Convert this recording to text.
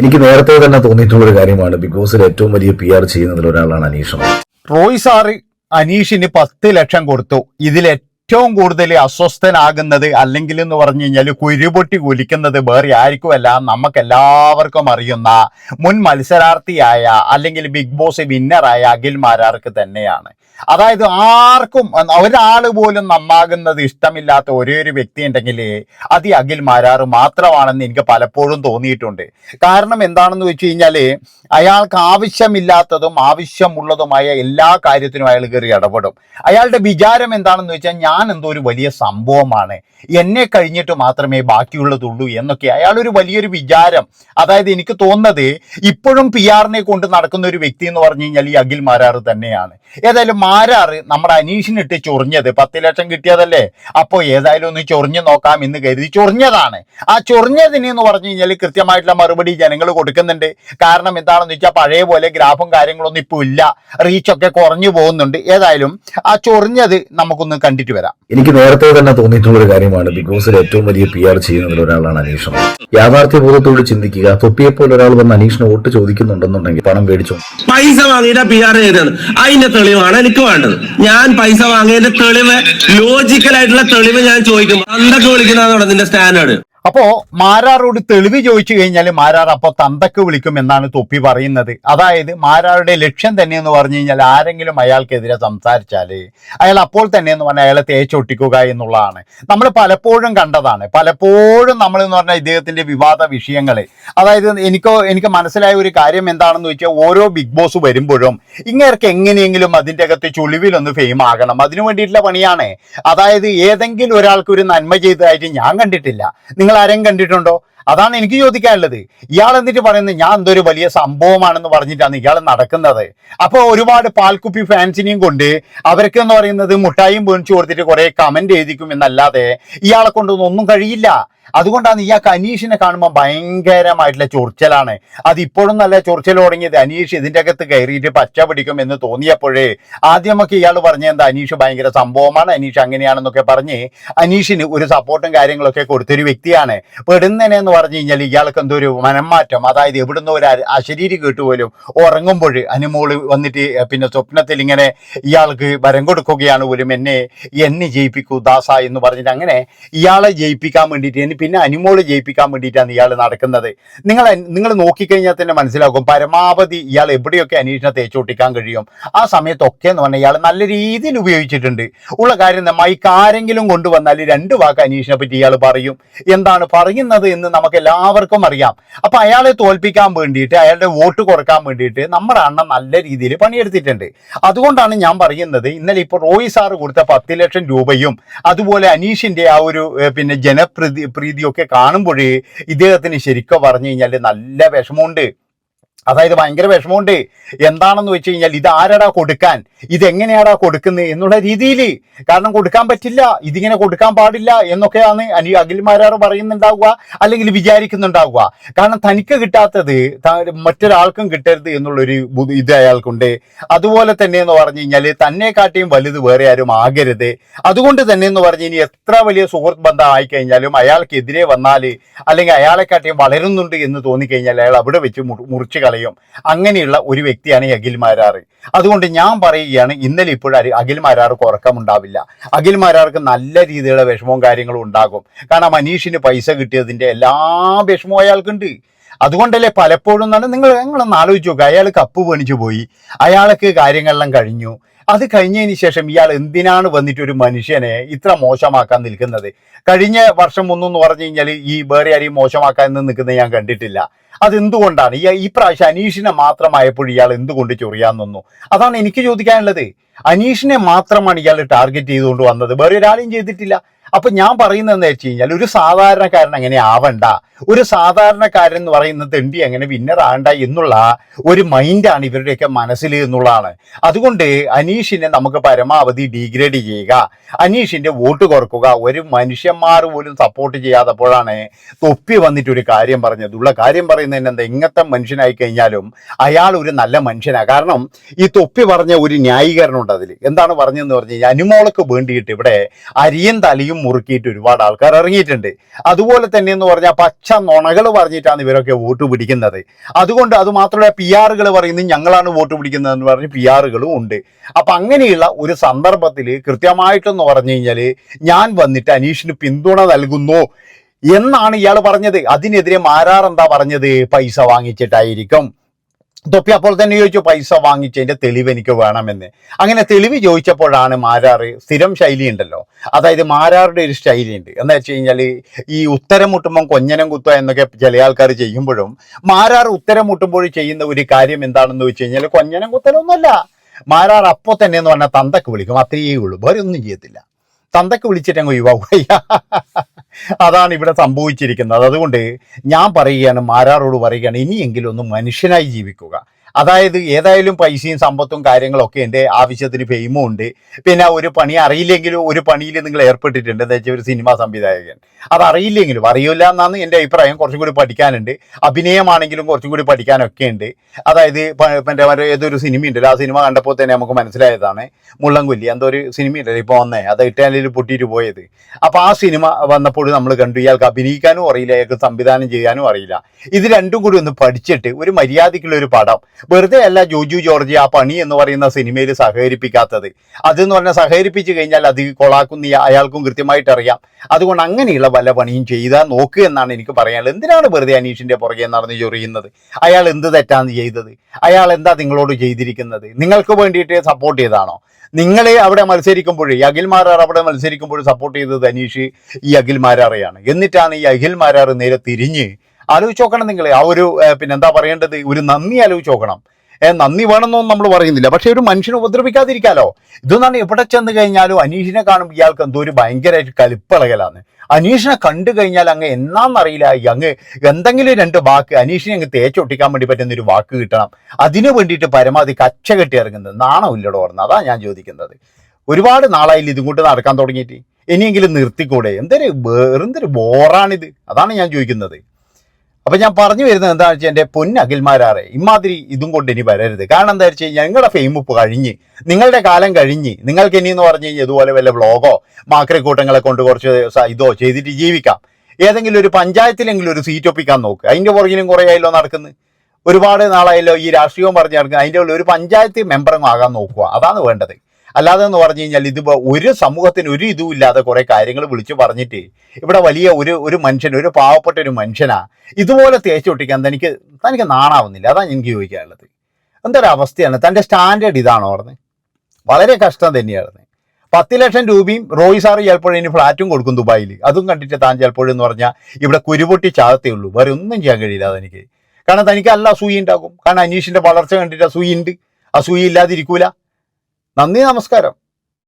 എനിക്ക് നേരത്തെ തന്നെ തോന്നിയിട്ടുള്ള ഒരു കാര്യമാണ് ബിഗ് ബോസിൽ ഏറ്റവും വലിയ പി ആർ ചെയ്യുന്നതിൽ ഒരാളാണ് അനീഷ്. റോയ് സാറ് അനീഷിന് പത്ത് ലക്ഷം കൊടുത്തു. ഇതിൽ ഏറ്റവും കൂടുതൽ അസ്വസ്ഥനാകുന്നത് അല്ലെങ്കിൽ എന്ന് പറഞ്ഞു കഴിഞ്ഞാൽ കുരുപൊട്ടി കുലിക്കുന്നത് വേറെ ആർക്കുമല്ല നമുക്ക് എല്ലാവർക്കും അറിയുന്ന മുൻ മത്സരാർത്ഥിയായ അല്ലെങ്കിൽ ബിഗ് ബോസ് വിന്നറായ അഖിൽ മാരാർക്ക് തന്നെയാണ്. അതായത് ആർക്കും ഒരാൾ പോലും നന്നാകുന്നത് ഇഷ്ടമില്ലാത്ത ഒരേ ഒരു വ്യക്തി ഉണ്ടെങ്കിൽ അത് അഖിൽ മാരാറ് മാത്രമാണെന്ന് എനിക്ക് പലപ്പോഴും തോന്നിയിട്ടുണ്ട്. കാരണം എന്താണെന്ന് വെച്ച് കഴിഞ്ഞാൽ അയാൾക്ക് ആവശ്യമില്ലാത്തതും ആവശ്യമുള്ളതുമായ എല്ലാ കാര്യത്തിനും അയാൾ കയറി ഇടപെടും. അയാളുടെ വിചാരം എന്താണെന്ന് വെച്ചാൽ ഞാൻ എന്തോ ഒരു വലിയ സംഭവമാണ്. എന്നെ കഴിഞ്ഞിട്ട് മാത്രമേ ബാക്കിയുള്ളതുള്ളൂ എന്നൊക്കെ അയാളൊരു വലിയൊരു വിചാരം. അതായത് എനിക്ക് തോന്നുന്നത് ഇപ്പോഴും പി ആറിനെ കൊണ്ട് നടക്കുന്ന ഒരു വ്യക്തി എന്ന് പറഞ്ഞു കഴിഞ്ഞാൽ ഈ അഖിൽ മാരാർ തന്നെയാണ്. ഏതായാലും മാരാർ നമ്മുടെ അനീഷിനിട്ട് ചൊറിഞ്ഞത് പത്ത് ലക്ഷം കിട്ടിയതല്ലേ? അപ്പോൾ ഏതായാലും ഒന്ന് ചൊറിഞ്ഞു നോക്കാം എന്ന് കരുതി ചൊറിഞ്ഞതാണ്. ആ ചൊറിഞ്ഞതിന് എന്ന് പറഞ്ഞു കഴിഞ്ഞാൽ കൃത്യമായിട്ടുള്ള മറുപടി ജനങ്ങൾ കൊടുക്കുന്നുണ്ട്. കാരണം എന്താണെന്ന് വെച്ചാൽ പഴയ പോലെ ഗ്രാഫും കാര്യങ്ങളൊന്നും ഇപ്പോൾ ഇല്ല. റീച്ചൊക്കെ കുറഞ്ഞു പോകുന്നുണ്ട്. ഏതായാലും ആ ചൊറിഞ്ഞത് നമുക്കൊന്ന് കണ്ടിട്ട് വരാം. എനിക്ക് നേരത്തെ തന്നെ തോന്നിയിട്ടുള്ള ഒരു കാര്യമാണ് ബിഗ് ബോസിൽ ഏറ്റവും വലിയ പി ആർ ചെയ്യുന്നതിൽ ഒരാളാണ് അനീഷ്. യാഥാർത്ഥ്യ ബോധത്തോട് ചിന്തിക്കുക തൊപ്പിയെപ്പോലെ ഒരാൾ വന്ന് അനീഷിന് വോട്ട് ചോദിക്കുന്നുണ്ടെന്നുണ്ടെങ്കിൽ പണം മേടിച്ചു? പൈസ വാങ്ങിയിട്ട് പി ആർ ചെയ്തത് അതിന്റെ തെളിവാണ് എനിക്ക് വേണ്ടത്. ഞാൻ പൈസ വാങ്ങിയതിന്റെ തെളിവ് ലോജിക്കൽ ആയിട്ടുള്ള തെളിവ് ഞാൻ ചോദിക്കും. എന്തൊക്കെ വിളിക്കുന്നതാണ് നിന്റെ സ്റ്റാൻഡേർഡ് അപ്പോ മാരാറോട് തെളിവ് ചോദിച്ചു കഴിഞ്ഞാൽ മാരാർ അപ്പോ തന്തക്ക് വിളിക്കും എന്നാണ് തൊപ്പി പറയുന്നത്. അതായത് മാരാറുടെ ലക്ഷ്യം തന്നെ എന്ന് പറഞ്ഞു കഴിഞ്ഞാൽ ആരെങ്കിലും അയാൾക്കെതിരെ സംസാരിച്ചാൽ അയാൾ അപ്പോൾ തന്നെ എന്ന് പറഞ്ഞാൽ അയാളെ തേച്ചൊട്ടിക്കുക എന്നുള്ളതാണ്. നമ്മൾ പലപ്പോഴും കണ്ടതാണ്. പലപ്പോഴും നമ്മൾ എന്ന് പറഞ്ഞാൽ ഇദ്ദേഹത്തിന്റെ വിവാദ വിഷയങ്ങൾ അതായത് എനിക്കോ എനിക്ക് മനസ്സിലായ ഒരു കാര്യം എന്താണെന്ന് വെച്ചാൽ ഓരോ ബിഗ് ബോസ് വരുമ്പോഴും ഇങ്ങേർക്ക് എങ്ങനെയെങ്കിലും അതിന്റെ അകത്ത് ചുളിവിലൊന്ന് ഫെയിം ആകണം. അതിനു വേണ്ടിയിട്ടുള്ള പണിയാണ്. അതായത് ഏതെങ്കിലും ഒരാൾക്ക് ഒരു നന്മ ചെയ്തതായിട്ട് ഞാൻ കണ്ടിട്ടില്ല. നിങ്ങൾ ആരെയും കണ്ടിട്ടുണ്ടോ? അതാണ് എനിക്ക് ചോദിക്കാനുള്ളത്. ഇയാൾ എന്നിട്ട് പറയുന്നത് ഞാൻ എന്തൊരു വലിയ സംഭവമാണെന്ന് പറഞ്ഞിട്ടാണ് ഇയാൾ നടക്കുന്നത്. അപ്പോൾ ഒരുപാട് പാൽക്കുപ്പി ഫാൻസിനെയും കൊണ്ട് അവർക്ക് എന്ന് പറയുന്നത് മുട്ടായും മേടിച്ചു കൊടുത്തിട്ട് കുറെ കമന്റ് എഴുതിക്കും എന്നല്ലാതെ ഇയാളെ കൊണ്ടൊന്നും ഒന്നും കഴിയില്ല. അതുകൊണ്ടാണ് ഇയാൾക്ക് അനീഷിനെ കാണുമ്പോൾ ഭയങ്കരമായിട്ടുള്ള ചൊറിച്ചലാണ്. അത് ഇപ്പോഴും നല്ല ചൊറിച്ചൽ തുടങ്ങിയത്. അനീഷ് ഇതിന്റെ അകത്ത് കയറിയിട്ട് പച്ച പിടിക്കും എന്ന് തോന്നിയപ്പോഴേ ആദ്യമൊക്കെ ഇയാൾ പറഞ്ഞ എന്താ അനീഷ് ഭയങ്കര സംഭവമാണ്. അനീഷ് അങ്ങനെയാണെന്നൊക്കെ പറഞ്ഞ് അനീഷിന് ഒരു സപ്പോർട്ടും കാര്യങ്ങളൊക്കെ കൊടുത്തൊരു വ്യക്തിയാണ്. പെടുന്നതിനെ എന്ന് പറഞ്ഞു കഴിഞ്ഞാൽ ഇയാൾക്ക് എന്തോ ഒരു മനംമാറ്റം. അതായത് എവിടുന്ന് ഒരു അശരീരി കേട്ടുപോലും ഉറങ്ങുമ്പോൾ അനുമോൾ വന്നിട്ട് പിന്നെ സ്വപ്നത്തിൽ ഇങ്ങനെ ഇയാൾക്ക് വരം കൊടുക്കുകയാണ് പോലും എന്നെ എന്നെ ജയിപ്പിക്കൂ ദാസ എന്ന് പറഞ്ഞിട്ട് അങ്ങനെ ഇയാളെ ജയിപ്പിക്കാൻ വേണ്ടിയിട്ട് പിന്നെ അനുമോൾ ജയിപ്പിക്കാൻ വേണ്ടിയിട്ടാണ് ഇയാൾ നടക്കുന്നത്. നിങ്ങൾ നിങ്ങൾ നോക്കിക്കഴിഞ്ഞാൽ തന്നെ മനസ്സിലാക്കും പരമാവധി ഇയാൾ എവിടെയൊക്കെ അന്വേഷണം തേച്ചോട്ടിക്കാൻ കഴിയും. ആ സമയത്തൊക്കെ എന്ന് പറഞ്ഞാൽ ഇയാൾ നല്ല രീതിയിൽ ഉപയോഗിച്ചിട്ടുണ്ട്. ഉള്ള കാര്യം മൈക്ക് ആരെങ്കിലും കൊണ്ടുവന്നാൽ രണ്ട് വാക്ക് അനീഷിനെ പറ്റി ഇയാൾ പറയും. എന്താണ് പറയുന്നത് എന്ന് നമുക്ക് എല്ലാവർക്കും അറിയാം. അപ്പൊ അയാളെ തോൽപ്പിക്കാൻ വേണ്ടിയിട്ട് അയാളുടെ വോട്ട് കുറയ്ക്കാൻ വേണ്ടിയിട്ട് നമ്മുടെ അണ്ണൻ നല്ല രീതിയിൽ പണിയെടുത്തിട്ടുണ്ട്. അതുകൊണ്ടാണ് ഞാൻ പറയുന്നത് ഇന്നലെ ഇപ്പോൾ റോയി സാറ് കൊടുത്ത പത്ത് ലക്ഷം രൂപയും അതുപോലെ അനീഷിന്റെ ആ ഒരു പിന്നെ ജനപ്രീതി പ്രീതിയൊക്കെ കാണുമ്പോഴേ ഇദ്ദേഹത്തിന് ശരിക്കും പറഞ്ഞു കഴിഞ്ഞാൽ നല്ല വിഷമമുണ്ട്. അതായത് ഭയങ്കര വിഷമമുണ്ട്. എന്താണെന്ന് വെച്ച് കഴിഞ്ഞാൽ ഇത് ആരടാ കൊടുക്കാൻ? ഇതെങ്ങനെയാടാ കൊടുക്കുന്നത് എന്നുള്ള രീതിയിൽ. കാരണം കൊടുക്കാൻ പറ്റില്ല ഇതിങ്ങനെ കൊടുക്കാൻ പാടില്ല എന്നൊക്കെയാണ് അനി അഖിൽമാരാർ പറയുന്നുണ്ടാവുക അല്ലെങ്കിൽ വിചാരിക്കുന്നുണ്ടാവുക. കാരണം തനിക്ക് കിട്ടാത്തത് മറ്റൊരാൾക്കും കിട്ടരുത് എന്നുള്ളൊരു ഇത് അയാൾക്കുണ്ട്. അതുപോലെ തന്നെ എന്ന് പറഞ്ഞു കഴിഞ്ഞാൽ തന്നെ കാട്ടിയും വലുത് വേറെ ആരും ആകരുത്. അതുകൊണ്ട് തന്നെ എന്ന് പറഞ്ഞു ഇനി എത്ര വലിയ സുഹൃത്ത് ബന്ധം ആയിക്കഴിഞ്ഞാലും അയാൾക്കെതിരെ വന്നാൽ അല്ലെങ്കിൽ അയാളെക്കാട്ടിയും വളരുന്നുണ്ട് എന്ന് തോന്നിക്കഴിഞ്ഞാൽ അയാൾ അവിടെ വെച്ച് മുറി- മുറിച്ച് കളയും. അങ്ങനെയുള്ള ഒരു വ്യക്തിയാണ് ഈ അഖിൽ മാരാറ് അതുകൊണ്ട് ഞാൻ പറയുകയാണ് ഇന്നലെ ഇപ്പോഴും അഖിൽ മാരാർക്ക് ഉറക്കമുണ്ടാവില്ല. അഖിൽ മാരാർക്ക് നല്ല രീതിയിലുള്ള വിഷമവും കാര്യങ്ങളും ഉണ്ടാകും. കാരണം മനീഷിന് പൈസ കിട്ടിയതിന്റെ എല്ലാ വിഷമവും അയാൾക്കുണ്ട്. അതുകൊണ്ടല്ലേ പലപ്പോഴും തന്നെ നിങ്ങൾ നിങ്ങളൊന്ന് ആലോചിച്ച് നോക്കുക അയാൾ കപ്പ് പണിച്ചു പോയി. അയാൾക്ക് കാര്യങ്ങളെല്ലാം കഴിഞ്ഞു. അത് കഴിഞ്ഞതിന് ശേഷം ഇയാൾ എന്തിനാണ് വന്നിട്ട് ഒരു മനുഷ്യനെ ഇത്ര മോശമാക്കാൻ നിൽക്കുന്നത്? കഴിഞ്ഞ വർഷം ഒന്നെന്ന് പറഞ്ഞു കഴിഞ്ഞാൽ ഈ വേറെ ആരെയും മോശമാക്കാൻ നിൽക്കുന്നത് ഞാൻ കണ്ടിട്ടില്ല. അതെന്തുകൊണ്ടാണ്? ഈ ഈ പ്രാവശ്യം അനീഷിനെ മാത്രമായപ്പോൾ ഇയാൾ എന്തുകൊണ്ട് ചൊറിയാൻ നിന്നു? അതാണ് എനിക്ക് ചോദിക്കാനുള്ളത്. അനീഷിനെ മാത്രമാണ് ഇയാൾ ടാർഗറ്റ് ചെയ്തുകൊണ്ട് വന്നത്. വേറെ ഒരാളെയും ചെയ്തിട്ടില്ല. അപ്പൊ ഞാൻ പറയുന്നത് എന്താ വെച്ച് കഴിഞ്ഞാൽ ഒരു സാധാരണക്കാരൻ അങ്ങനെ ആവണ്ട. ഒരു സാധാരണക്കാരൻ എന്ന് പറയുന്നത് തെണ്ടി അങ്ങനെ വിന്നർ ആവണ്ട എന്നുള്ള ഒരു മൈൻഡാണ് ഇവരുടെയൊക്കെ മനസ്സിൽ എന്നുള്ളതാണ്. അതുകൊണ്ട് അനീഷിനെ നമുക്ക് പരമാവധി ഡീഗ്രേഡ് ചെയ്യുക. അനീഷിന്റെ വോട്ട് കുറക്കുക. ഒരു മനുഷ്യന്മാർ പോലും സപ്പോർട്ട് ചെയ്യാത്തപ്പോഴാണ് തൊപ്പി വന്നിട്ട് ഒരു കാര്യം പറഞ്ഞത്. ഉള്ള കാര്യം പറയുന്നതിന് എന്താ? ഇങ്ങനത്തെ മനുഷ്യനായി കഴിഞ്ഞാലും അയാൾ ഒരു നല്ല മനുഷ്യനാണ് കാരണം ഈ തൊപ്പി പറഞ്ഞ ഒരു ന്യായീകരണം ഉണ്ട് അതിൽ എന്താണ് പറഞ്ഞതെന്ന് പറഞ്ഞു കഴിഞ്ഞാൽ അനുമോൾക്ക് വേണ്ടിയിട്ട് ഇവിടെ അരിയൻ തലയും കടിച്ചും മുറുക്കിയിട്ട് ഒരുപാട് ആൾക്കാർ ഇറങ്ങിയിട്ടുണ്ട്. അതുപോലെ തന്നെ എന്ന് പറഞ്ഞാൽ പച്ച നുണകൾ പറഞ്ഞിട്ടാണ് ഇവരൊക്കെ വോട്ട് പിടിക്കുന്നത്. അതുകൊണ്ട് അത് മാത്രമല്ല പി ആറുകൾ പറയുന്നത് ഞങ്ങളാണ് വോട്ട് പിടിക്കുന്നതെന്ന് പറഞ്ഞ് പി ആറുകളും ഉണ്ട്. അപ്പം അങ്ങനെയുള്ള ഒരു സന്ദർഭത്തിൽ കൃത്യമായിട്ടെന്ന് പറഞ്ഞു കഴിഞ്ഞാൽ ഞാൻ വന്നിട്ട് അനീഷിന് പിന്തുണ നൽകുന്നു എന്നാണ് ഇയാൾ പറഞ്ഞത്. അതിനെതിരെ മാരാർ എന്താ പറഞ്ഞത്? പൈസ വാങ്ങിച്ചിട്ടായിരിക്കും. തൊപ്പി അപ്പോൾ തന്നെ ചോദിച്ചു പൈസ വാങ്ങിച്ചതിന്റെ തെളിവ് എനിക്ക് വേണമെന്ന്. അങ്ങനെ തെളിവ് ചോദിച്ചപ്പോഴാണ് മാരാറ് സ്ഥിരം ശൈലി ഉണ്ടല്ലോ അതായത് മാരാറുടെ ഒരു ശൈലി ഉണ്ട് എന്ന് വെച്ച് കഴിഞ്ഞാൽ ഈ ഉത്തരം മുട്ടുമ്പം കൊഞ്ഞനം കുത്തുക എന്നൊക്കെ ചില ആൾക്കാർ ചെയ്യുമ്പോഴും മാരാർ ഉത്തരം മുട്ടുമ്പോൾ ചെയ്യുന്ന ഒരു കാര്യം എന്താണെന്ന് വെച്ച് കഴിഞ്ഞാൽ കൊഞ്ഞനം കുത്തലൊന്നുമല്ല. മാരാർ അപ്പോൾ തന്നെ എന്ന് പറഞ്ഞാൽ തന്തക്ക് വിളിക്കും. അത്രയേ ഉള്ളൂ. വേറെ ഒന്നും ചെയ്യത്തില്ല. തന്തക്ക് വിളിച്ചിട്ട് അങ്ങ് ഒഴിവാക്കുക അതാണ് ഇവിടെ സംഭവിച്ചിരിക്കുന്നത്. അതുകൊണ്ട് ഞാൻ പറയുകയാണ് മാരാറോട് പറയുകയാണ് ഇനിയെങ്കിലും ഒന്ന് മനുഷ്യനായി ജീവിക്കുക. അതായത് ഏതായാലും പൈസയും സമ്പത്തും കാര്യങ്ങളൊക്കെ ഉണ്ട് ആവശ്യത്തിന് ഫെയിമും ഉണ്ട് പിന്നെ ഒരു പണി അറിയില്ലെങ്കിലും ഒരു പണിയിൽ നിങ്ങൾ ഏർപ്പെട്ടിട്ടുണ്ട്. എന്താ വെച്ചാൽ ഒരു സിനിമാ സംവിധായകൻ. അത് അറിയില്ലെങ്കിലും അറിയില്ല എന്നാണ് എന്റെ അഭിപ്രായം. കുറച്ചും കൂടി പഠിക്കാനുണ്ട്. അഭിനയമാണെങ്കിലും കുറച്ചും കൂടി പഠിക്കാനൊക്കെ ഉണ്ട് അതായത് മറ്റേ ഏതൊരു സിനിമ ഉണ്ടല്ലോ ആ സിനിമ കണ്ടപ്പോൾ തന്നെ നമുക്ക് മനസ്സിലായതാണ്. മുള്ളംകൊല്ലി എന്തോ ഒരു സിനിമ ഉണ്ടല്ലോ ഇപ്പോൾ വന്നേ. അത് ഇറ്റാലിയിൽ പൊട്ടിയിട്ട് പോയത്. അപ്പോൾ ആ സിനിമ വന്നപ്പോൾ നമ്മൾ കണ്ടു ഇയാൾക്ക് അഭിനയിക്കാനും അറിയില്ല ഇയാൾക്ക് സംവിധാനം ചെയ്യാനും അറിയില്ല. ഇത് രണ്ടും കൂടി ഒന്ന് പഠിച്ചിട്ട് ഒരു മര്യാദയ്ക്കുള്ള ഒരു പടം വെറുതെ അല്ല ജോജു ജോർജ് ആ പണി എന്ന് പറയുന്ന സിനിമയിൽ സഹകരിപ്പിക്കാത്തത്. അതെന്ന് പറഞ്ഞാൽ സഹകരിപ്പിച്ചു കഴിഞ്ഞാൽ അത് കൊളാക്കുന്ന അയാൾക്കും കൃത്യമായിട്ട് അറിയാം. അതുകൊണ്ട് അങ്ങനെയുള്ള വല്ല പണിയും ചെയ്താൽ നോക്കുക എന്നാണ് എനിക്ക് പറയാനുള്ളത്. എന്തിനാണ് വെറുതെ അനീഷിന്റെ പുറകെ നടന്ന് ചൊറിയുന്നത്? അയാൾ എന്ത് തെറ്റാണ് ചെയ്തത്? അയാൾ എന്താ നിങ്ങളോട് ചെയ്തിരിക്കുന്നത്? നിങ്ങൾക്ക് വേണ്ടിയിട്ട് സപ്പോർട്ട് ചെയ്താണോ നിങ്ങളെ അവിടെ മത്സരിക്കുമ്പോൾ ഈ അഖിൽമാരാർ അവിടെ മത്സരിക്കുമ്പോൾ സപ്പോർട്ട് ചെയ്തത് അനീഷ് ഈ അഖിൽ മാരാറെയാണ്. എന്നിട്ടാണ് ഈ അഖിൽ മാരാർ നേരെ തിരിഞ്ഞ് ആലോചിച്ച് നോക്കണം നിങ്ങൾ ആ ഒരു പിന്നെ എന്താ പറയേണ്ടത്? ഒരു നന്ദി ആലോചിച്ച് നോക്കണം. നന്ദി വേണമെന്നൊന്നും നമ്മൾ പറയുന്നില്ല. പക്ഷെ ഒരു മനുഷ്യനെ ഉപദ്രവിക്കാതിരിക്കാലോ? ഇതൊന്നാണ് എവിടെ ചെന്ന് കഴിഞ്ഞാലും അനീഷിനെ കാണുമ്പോൾ ഇയാൾക്ക് എന്തോ ഒരു ഭയങ്കരമായിട്ട് കലിപ്പിളകലാണ് അനീഷിനെ കണ്ടു കഴിഞ്ഞാൽ അങ്ങ് എന്നാന്നറിയില്ല? അങ്ങ് എന്തെങ്കിലും രണ്ട് വാക്ക് അനീഷിനെ അങ്ങ് തേച്ചൊട്ടിക്കാൻ വേണ്ടി പറ്റുന്ന ഒരു വാക്ക് കിട്ടണം. അതിനു വേണ്ടിയിട്ട് പരമാവധി കച്ച കെട്ടി ഇറങ്ങുന്നത്. നാണോ ഇല്ലടോ ഓർന്ന് അതാ ഞാൻ ചോദിക്കുന്നത്. ഒരുപാട് നാളായില്ല ഇതും കൊണ്ട് നടക്കാൻ തുടങ്ങിയിട്ട്? ഇനിയെങ്കിലും നിർത്തിക്കൂടെ? എന്തൊരു വേറെന്തൊരു ബോറാണിത്. അതാണ് ഞാൻ ചോദിക്കുന്നത്. അപ്പൊ ഞാൻ പറഞ്ഞു വരുന്നത് എന്താണെന്ന് വെച്ചാൽ എന്റെ പൊന്നഖിൽമാരാറെ ഇമാതിരി ഇതും കൊണ്ട് ഇനി വരരുത്. കാരണം എന്താ വെച്ച് കഴിഞ്ഞാൽ ഞങ്ങളുടെ ഫെയിം ഇപ്പൊ കഴിഞ്ഞ് നിങ്ങളുടെ കാലം കഴിഞ്ഞ് നിങ്ങൾക്ക് ഇനി എന്ന് പറഞ്ഞു കഴിഞ്ഞാൽ ഇതുപോലെ വല്ല വ്ളോഗോ മാക്രിക്കൂട്ടങ്ങളെ കൊണ്ട് കുറച്ച് ഇതോ ചെയ്തിട്ട് ജീവിക്കാം. ഏതെങ്കിലും ഒരു പഞ്ചായത്തിലെങ്കിലും ഒരു സീറ്റ് ഒപ്പിക്കാൻ നോക്കുക അതിന്റെ പുറകിലും കുറേ ആയല്ലോ നടക്കുന്നത് ഒരുപാട് നാളായല്ലോ ഈ രാഷ്ട്രീയവും പറഞ്ഞു നടക്കുന്നത് അതിന്റെ ഉള്ളിൽ ഒരു പഞ്ചായത്ത് മെമ്പറും ആകാൻ നോക്കുക. അതാണ് വേണ്ടത്. അല്ലാതെ എന്ന് പറഞ്ഞു കഴിഞ്ഞാൽ ഇത് ഒരു സമൂഹത്തിന് ഒരു ഇതും ഇല്ലാതെ കുറെ കാര്യങ്ങൾ വിളിച്ചു പറഞ്ഞിട്ട് ഇവിടെ വലിയ ഒരു ഒരു മനുഷ്യൻ ഒരു പാവപ്പെട്ട ഒരു മനുഷ്യനാ ഇതുപോലെ തേച്ചൊട്ടിക്കാൻ തനിക്ക് തനിക്ക് നാണാവുന്നില്ല. അതാണ് എനിക്ക് ചോദിക്കാനുള്ളത്. എന്തൊരു അവസ്ഥയാണ്? തന്റെ സ്റ്റാൻഡേർഡ് ഇതാണോ പറഞ്ഞത് വളരെ കഷ്ടം തന്നെയാണ് പത്ത് ലക്ഷം രൂപയും റോയ് സാറ് ചിലപ്പോഴും ഇനി ഫ്ലാറ്റും കൊടുക്കും ദുബായിൽ അതും കണ്ടിട്ട് താൻ ചിലപ്പോഴെന്ന് പറഞ്ഞാൽ ഇവിടെ കുരുപൊട്ടി ചാകത്തേ ഉള്ളൂ. വേറെ ഒന്നും ചെയ്യാൻ കഴിയില്ല അതെനിക്ക്. കാരണം തനിക്ക് അല്ല അസൂയ ഉണ്ടാകും. കാരണം അനീഷിന്റെ വളർച്ച കണ്ടിട്ട് അസൂയ ഉണ്ട്. അസൂയ ഇല്ലാതിരിക്കൂല. നന്ദി നമസ്കാരം.